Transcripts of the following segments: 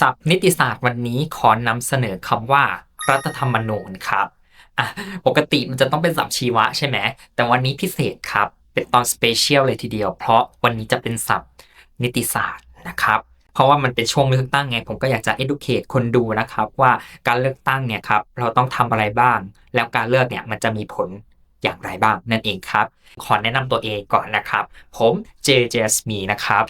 ศัพท์นิติศาสตร์วันนี้ขอนำเสนอคำว่า รัฐธรรมนูญครับอะปกติมันจะต้องเป็นศัพท์ชีวะใช่ไหมแต่วันนี้พิเศษครับ เป็นตอนสเปเชียลเลยทีเดียว เพราะวันนี้จะเป็นศัพท์นิติศาสตร์นะครับ เพราะว่ามันเป็นช่วงเลือกตั้งไง ผมก็อยากจะ educate คนดูนะครับ ว่าการเลือกตั้งเนี่ยครับเราต้องทำอะไรบ้าง แล้วการเลือกเนี่ยมันจะมีผล อย่างไรบ้างนั่นเองครับ ขอแนะนำตัวเองก่อนนะครับ ผมเจเจสมีนะครับ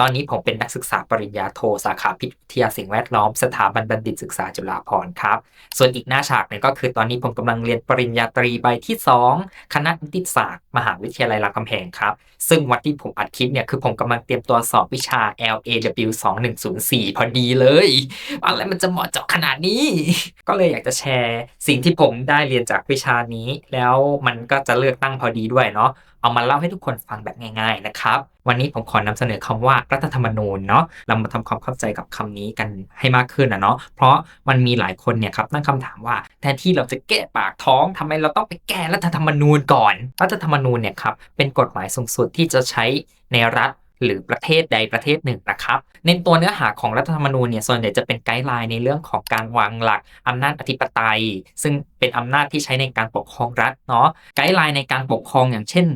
ตอนนี้ผมเป็นนักศึกษาปริญญาโทสาขาพิษวิทยาสิ่งแวดล้อมสถาบันบัณฑิตศึกษาจุฬาภรณ์ครับ ส่วนอีกหน้าฉากเนี่ยก็คือตอนนี้ผมกำลังเรียนปริญญาตรีใบที่ 2 คณะนิติศาสตร์ มหาวิทยาลัยรามคำแหงครับ ซึ่งวันที่ผมอัดคลิปเนี่ยคือผมกำลังเตรียมตัวสอบวิชา LAW 2104 พอดีเลยอะไรมันจะเหมาะเจาะขนาดนี้ ก็เลยอยากจะแชร์สิ่งที่ผมได้เรียนจากวิชานี้ แล้วมันก็จะเลือกตั้งพอดีด้วยเนาะเอามาเล่าให้ทุกคนฟังแบบง่าย ๆนะครับ วันนี้ผมขอนำเสนอคำว่ารัฐธรรมนูญเนาะเรามาทำความเข้าใจกับคำนี้กันให้มากขึ้นนะเนาะเพราะมันมีหลายคนเนี่ยครับตั้งคำถามว่าแทนที่เราจะแก้ปากท้องทำไมเราต้องไปแก้รัฐธรรมนูญก่อน รัฐธรรมนูญเนี่ยครับเป็นกฎหมายสูงสุดที่จะใช้ในรัฐ หรือประเทศใดประเทศหนึ่งนะครับ ในตัวเนื้อหาของรัฐธรรมนูญเนี่ยส่วนใหญ่จะเป็นไกด์ไลน์ในเรื่องของการวางหลักอำนาจอธิปไตย ซึ่งเป็นอำนาจที่ใช้ในการปกครองรัฐเนาะไกด์ไลน์ในการปกครองอย่างเช่น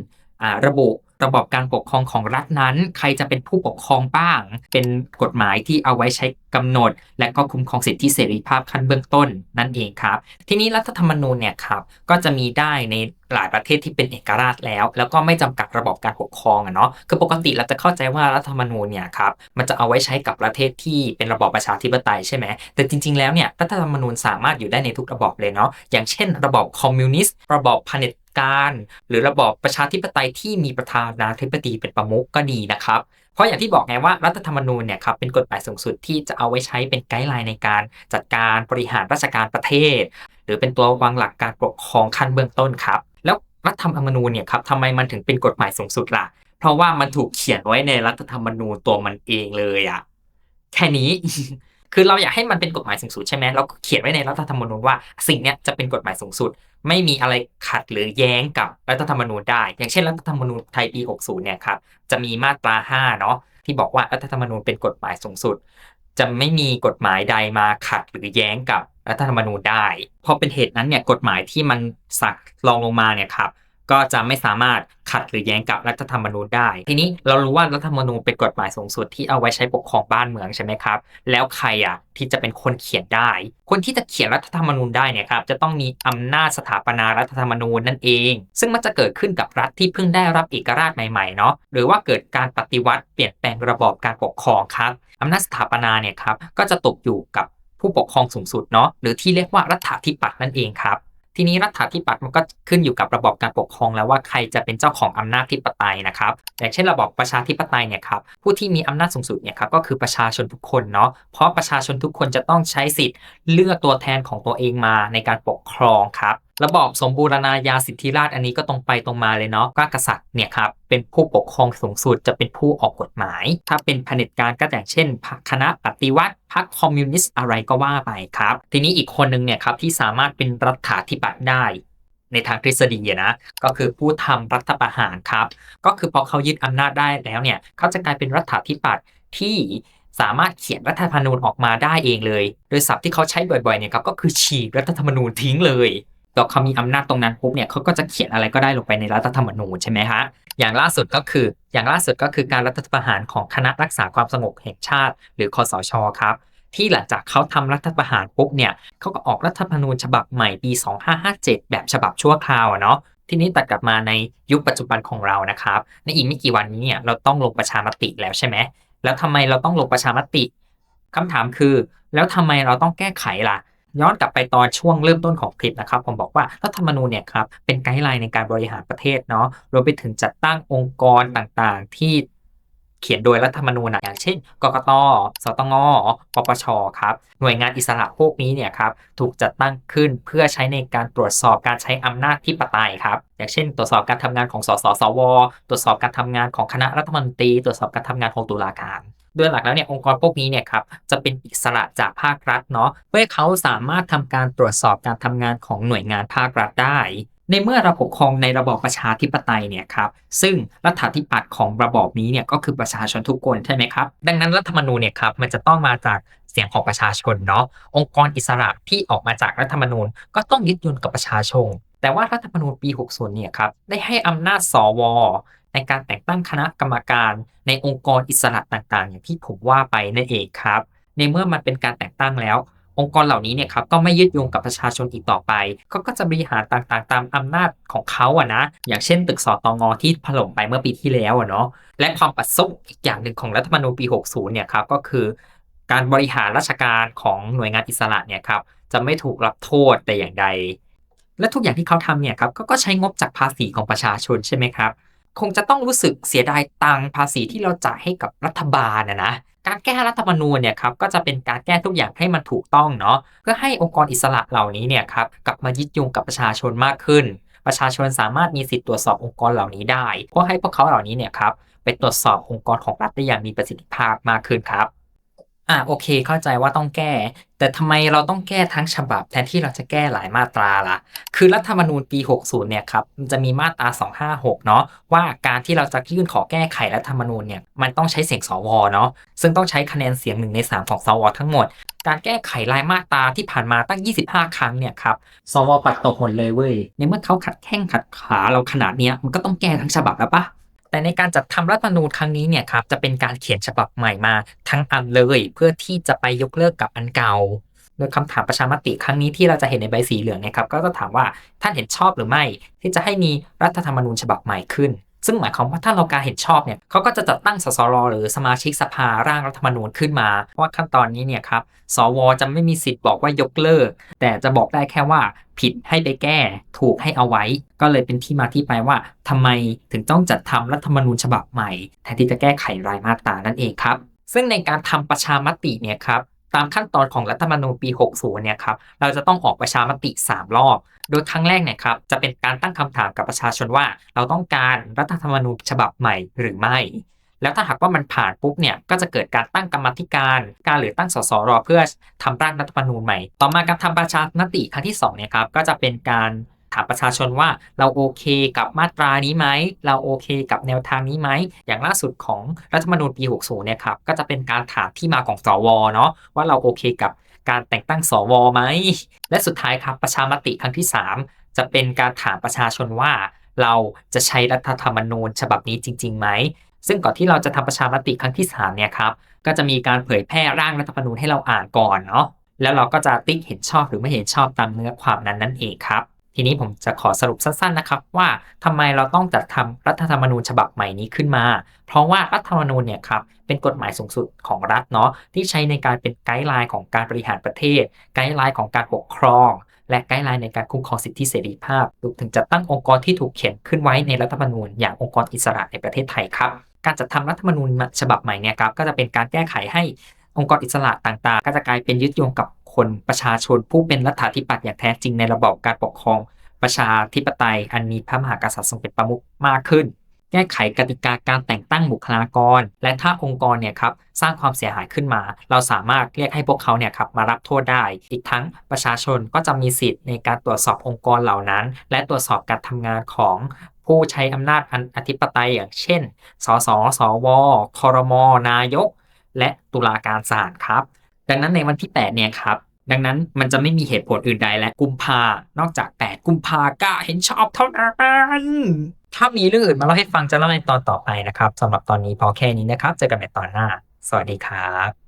ระบุ ระบอบการปกครองของรัฐนั้น ใครจะเป็นผู้ปกครองบ้าง เป็นกฎหมายที่เอาไว้ใช้กำหนด และก็คุ้มครองสิทธิเสรีภาพขั้นเบื้องต้นนั่นเองครับ ทีนี้รัฐธรรมนูญเนี่ยครับก็จะมีได้ในหลายประเทศที่เป็นเอกราชแล้ว แล้วก็ไม่จำกัดระบบการปกครองอะเนาะคือปกติเราจะเข้าใจว่ารัฐธรรมนูญเนี่ยครับมันจะเอาไว้ใช้กับประเทศที่เป็นระบอบประชาธิปไตยใช่ไหมแต่จริง ๆแล้วเนี่ยรัฐธรรมนูญสามารถอยู่ได้ในทุกระบอบเลยเนาะอย่างเช่น ระบอบคอมมิวนิสต์ระบอบเผด็จ การ หรือระบอบประชาธิปไตยที่มีประธานาธิบดีเป็นประมุขก็ดีนะครับ เพราะอย่างที่บอกไงว่ารัฐธรรมนูญเนี่ยครับเป็นกฎหมายสูงสุดที่จะเอาไว้ใช้เป็นไกด์ไลน์ในการจัดการบริหารราชการประเทศ หรือเป็นตัววางหลักการปกครองขั้นเบื้องต้นครับ แล้วรัฐธรรมนูญเนี่ยครับทำไมมันถึงเป็นกฎหมายสูงสุดล่ะ เพราะว่ามันถูกเขียนไว้ในรัฐธรรมนูญตัวมันเองเลยอะแค่นี้ คือเราอยากให้มันเป็นกฎหมายสูงสุดใช่ไหมเราเขียนไว้ในรัฐธรรมนูญว่าสิ่งนี้จะเป็นกฎหมายสูงสุด ไม่มีอะไรขัดหรือแย้งกับรัฐธรรมนูญได้ อย่างเช่น รัฐธรรมนูญไทยปี 60 เนี่ยครับจะมีมาตรา 5 เนาะที่บอกว่ารัฐธรรมนูญเป็นกฎหมายสูงสุด จะไม่มีกฎหมายใดมาขัดหรือแย้งกับรัฐธรรมนูญได้พอเป็นเหตุนั้นเนี่ยกฎหมายที่มันสักรองลงมาเนี่ยครับ ก็จะไม่สามารถขัดหรือแย้งกับรัฐธรรมนูญได้ ทีนี้เรารู้ว่ารัฐธรรมนูญเป็นกฎหมายสูงสุดที่เอาไว้ใช้ปกครองบ้านเมืองใช่ไหมครับ แล้วใครอะที่จะเป็นคนเขียนได้ คนที่จะเขียนรัฐธรรมนูญได้เนี่ยครับจะต้องมีอำนาจสถาปนารัฐธรรมนูญนั่นเอง ซึ่งมันจะเกิดขึ้นกับรัฐที่เพิ่งได้รับเอกราชใหม่ๆเนาะหรือว่าเกิดการปฏิวัติเปลี่ยนแปลงระบอบการปกครองครับอำนาจสถาปนาเนี่ยครับก็จะตกอยู่กับผู้ปกครองสูงสุดเนาะหรือที่เรียกว่ารัฐาธิปัตย์นั่นเองครับ ทีนี้รัฐาธิปัตย์มันก็ขึ้นอยู่กับระบบการปกครองแล้วว่าใครจะเป็นเจ้าของอำนาจธิปไตยนะครับอย่างเช่นระบบประชาธิปไตยเนี่ยครับผู้ที่มีอำนาจสูงสุดเนี่ยครับก็คือประชาชนทุกคนเนาะเพราะประชาชนทุกคนจะต้องใช้สิทธิ์ เลือกตัวแทนของตัวเองมาในการปกครองครับ ระบอบสมบูรณาญาสิทธิราชอันนี้ก็ตรงไปตรงมาเลยเนาะก็กษัตริย์เนี่ยครับเป็นผู้ปกครองสูงสุดจะเป็นผู้ออกกฎหมาย ถ้าเป็นเผด็จการก็อย่างเช่นคณะปฏิวัติพรรคคอมมิวนิสต์อะไรก็ว่าไปครับ ทีนี้อีกคนหนึ่งเนี่ยครับที่สามารถเป็นรัฐาธิปัตย์ได้ในทางทฤษฎีนะก็คือผู้ทำรัฐประหารครับ ก็คือพอเขายึดอำนาจได้แล้วเนี่ยเขาจะกลายเป็นรัฐาธิปัตย์ที่สามารถเขียนรัฐธรรมนูญออกมาได้เองเลย โดยศัพท์ที่เขาใช้บ่อยๆเนี่ยครับก็คือฉีกรัฐธรรมนูญทิ้งเลย แล้เขามีอำนาจตรงนั้นปุ๊บเนี่ยเขาก็จะเขียนอะไรก็ได้ลงไปในรัฐธรรมนูญใช่ไหมฮะอย่างล่าสุดก็คือ อย่างล่าสุดก็คือการรัฐประหารของคณะรักษาความสงบแห่งชาติ หรือคอสชครับที่หลังจากเขาทำรัฐประหารปุ๊บเนี่ยเขาก็ออกรัฐธรรมนูญฉบับใหม่ปี 2557 แบบฉบับชั่วคราวเนาะทีนี้ตัดกลับมาในยุคปัจจุบันของเรานะครับ ในอีกไม่กี่วันนี้เนี่ยเราต้องลงประชามติแล้วใช่ไหมแล้วทำไมเราต้องลงประชามติคำถามคือ แล้วทำไมเราต้องแก้ไขล่ะ ย้อนกลับไปตอนช่วงเริ่มต้นของคลิปนะครับ ผมบอกว่ารัฐธรรมนูญเนี่ยครับเป็นไกด์ไลน์ในการบริหารประเทศเนาะรวมไปถึงจัดตั้งองค์กรต่างๆ ที่เขียนโดยรัฐธรรมนูญอย่างเช่น กกต สตง ปปช ครับ หน่วยงานอิสระพวกนี้เนี่ยครับ ถูกจัดตั้งขึ้นเพื่อใช้ในการตรวจสอบการใช้อำนาจที่ปไตยครับ อย่างเช่น ตรวจสอบการทำงานของสสสว ตรวจสอบการทำงานของคณะรัฐมนตรี ตรวจสอบการทำงานของตุลาการ โดยหลักแล้วเนี่ยองค์กรพวกนี้เนี่ยครับจะเป็นอิสระจากภาครัฐเนาะเพื่อเขาสามารถทำการตรวจสอบการทำงานของหน่วยงานภาครัฐได้ ในเมื่อเราปกครองในระบอบประชาธิปไตยเนี่ยครับซึ่งรัฐาธิปัตย์ของระบอบนี้เนี่ยก็คือประชาชนทุกคนใช่ไหมครับดังนั้นรัฐธรรมนูญเนี่ยครับมันจะต้องมาจากเสียงของประชาชนเนาะองค์กรอิสระที่ออกมาจากรัฐธรรมนูญ ก็ต้องยึดโยงกับประชาชนแต่ว่ารัฐธรรมนูญปี 60 เนี่ยครับได้ให้อำนาจสว ในการแต่งตั้งคณะกรรมการในองค์กรอิสระต่างๆ อย่างที่ผมว่าไปนั่นเองครับ ในเมื่อมันเป็นการแต่งตั้งแล้ว องค์กรเหล่านี้เนี่ยครับก็ไม่ยึดโยงกับประชาชนอีกต่อไปเขาก็จะบริหารต่างๆ ตามอำนาจของเขาอะนะ อย่างเช่น ตึกสอตงที่ถล่มไปเมื่อปีที่แล้วอะเนาะและความปัดซุกอีกอย่างหนึ่งของรัฐธรรมนูญปี 60 เนี่ยครับก็คือ การบริหารราชการของหน่วยงานอิสระเนี่ยครับจะไม่ถูกรับโทษแต่อย่างใดและทุกอย่างที่เขาทำเนี่ยครับก็ใช้งบจากภาษีของประชาชนใช่ไหมครับ คงจะต้องรู้สึกเสียดายตังภาษีที่เราจ่ายให้กับรัฐบาลนะนะการแก้รัฐธรรมนูญเนี่ยครับก็จะเป็นการแก้ทุกอย่างให้มันถูกต้องเนาะเพื่อให้องค์กรอิสระเหล่านี้เนี่ยครับกลับมายึดโยงกับประชาชนมากขึ้น ประชาชนสามารถมีสิทธิ์ตรวจสอบองค์กรเหล่านี้ได้เพื่อให้พวกเขาเหล่านี้เนี่ยครับไปตรวจสอบองค์กรของรัฐได้อย่างมีประสิทธิภาพมากขึ้นครับ อะโอเคเข้าใจว่าต้องแก้ แต่ทำไมเราต้องแก้ทั้งฉบับแทนที่เราจะแก้หลายมาตราล่ะ คือรัฐธรรมนูญปี 60 เนี่ยครับมันจะมีมาตรา 256 เนาะว่าการที่เราจะยื่นขอแก้ไขรัฐธรรมนูญเนี่ยมันต้องใช้เสียงสวเนาะซึ่งต้องใช้คะแนนเสียงหนึ่งใน 3 ของสวทั้งหมด การแก้ไขรายมาตราที่ผ่านมาตั้ง 25 ครั้งเนี่ยครับสวปัดตกหมดเลยเว้ยในเมื่อเขาขัดแข้งขัดขาเราขนาดเนี้ยมันก็ต้องแก้ทั้งฉบับแล้วปะ แต่ในการจัดทำรัฐธรรมนูญครั้งนี้เนี่ยครับจะเป็นการเขียนฉบับใหม่มาทั้งอันเลย เพื่อที่จะไปยกเลิกกับอันเก่าโดยคำถามประชามติครั้งนี้ที่เราจะเห็นในใบสีเหลืองเนี่ยครับก็จะถามว่าท่านเห็นชอบหรือไม่ ที่จะให้มีรัฐธรรมนูญฉบับใหม่ขึ้น ซึ่งหมายความว่าถ้าเราการเห็นชอบเนี่ยเขาก็จะจัดตั้งสสรหรือสมาชิกสภาร่างรัฐธรรมนูญขึ้นมาเพราะว่าขั้นตอนนี้เนี่ยครับสวจะไม่มีสิทธิ์บอกว่ายกเลิก แต่จะบอกได้แค่ว่าผิดให้ไปแก้ถูกให้เอาไว้ ก็เลยเป็นที่มาที่ไปว่าทำไมถึงต้องจัดทำรัฐธรรมนูญฉบับใหม่แทนที่จะแก้ไขรายมาตรานั่นเองครับซึ่งในการทำประชามติเนี่ยครับ ตามขั้นตอนของรัฐธรรมนูญปี 60 เนี่ยครับเราจะต้องออกประชามติ 3 รอบ โดยครั้งแรกเนี่ยครับจะเป็นการตั้งคำถามกับประชาชนว่า เราต้องการรัฐธรรมนูญฉบับใหม่หรือไม่ แล้วถ้าหากว่ามันผ่านปุ๊บเนี่ยก็จะเกิดการตั้งกรรมธิการ การหรือตั้งสสรเพื่อทำร่างรัฐธรรมนูญใหม่ ต่อมาการทำประชามติครั้งที่2เนี่ยครับก็จะเป็นการ ถามประชาชนว่าเราโอเคกับมาตรานี้ไหม เราโอเคกับแนวทางนี้ไหม อย่างล่าสุดของรัฐธรรมนูญปี 60 เนี่ยครับ ก็จะเป็นการถามที่มาของสวเนาะว่าเราโอเคกับการแต่งตั้งสวไหม และสุดท้ายครับประชามติครั้งที่ 3 จะเป็นการถามประชาชนว่า เราจะใช้รัฐธรรมนูญฉบับนี้จริงๆไหมซึ่งก่อนที่เราจะทำประชามติครั้งที่3เนี่ยครับ ก็จะมีการเผยแพร่ร่างรัฐธรรมนูญให้เราอ่านก่อนเนาะ แล้วเราก็จะติ๊กเห็นชอบหรือไม่เห็นชอบตามเนื้อความนั้นนั่นเองครับ ทีนี้ผมจะขอสรุปสั้นๆนะครับ ว่าทำไมเราต้องจัดทำรัฐธรรมนูญฉบับใหม่นี้ขึ้นมา เพราะว่ารัฐธรรมนูญเนี่ยครับเป็นกฎหมายสูงสุดของรัฐเนาะที่ใช้ในการเป็นไกด์ไลน์ของการบริหารประเทศ ไกด์ไลน์ของการปกครอง และไกด์ไลน์ในการคุ้มครองสิทธิเสรีภาพรวมถึงจัดตั้งองค์กรที่ถูกเขียนขึ้นไว้ในรัฐธรรมนูญอย่างองค์กรอิสระในประเทศไทยครับการจัดทำรัฐธรรมนูญฉบับใหม่เนี่ยครับก็จะเป็นการแก้ไขให้องค์กรอิสระต่างๆ ก็จะกลายเป็นยึดโยงกับ คนประชาชนผู้เป็นรัฐาธิปัตย์อย่างแท้จริงในระบอบการปกครอง ประชาธิปไตยอันมีพระมหากษัตริย์ทรงเป็นประมุขมากขึ้น แก้ไขกติกาการแต่งตั้งบุคลากร และถ้าองค์กรเนี่ยครับสร้างความเสียหายขึ้นมา เราสามารถเรียกให้พวกเขาเนี่ยครับมารับโทษได้ อีกทั้งประชาชนก็จะมีสิทธิ์ในการตรวจสอบองค์กรเหล่านั้น และตรวจสอบการทำงานของผู้ใช้อำนาจอันอธิปไตยอย่างเช่น สส สว ครม นายก และตุลาการศาลครับ ดังนั้นในวันที่ 8 เนี่ยครับ ดังนั้นมันจะไม่มีเหตุผลอื่นใดและกุมภานอกจาก 8 กุมภาก็เห็นชอบเท่านั้นถ้ามีเรื่องอื่นมาเล่าให้ฟังจะเล่าในตอนต่อไปนะครับสำหรับตอนนี้พอแค่นี้นะครับ เจอกันใหม่ตอนหน้า สวัสดีครับ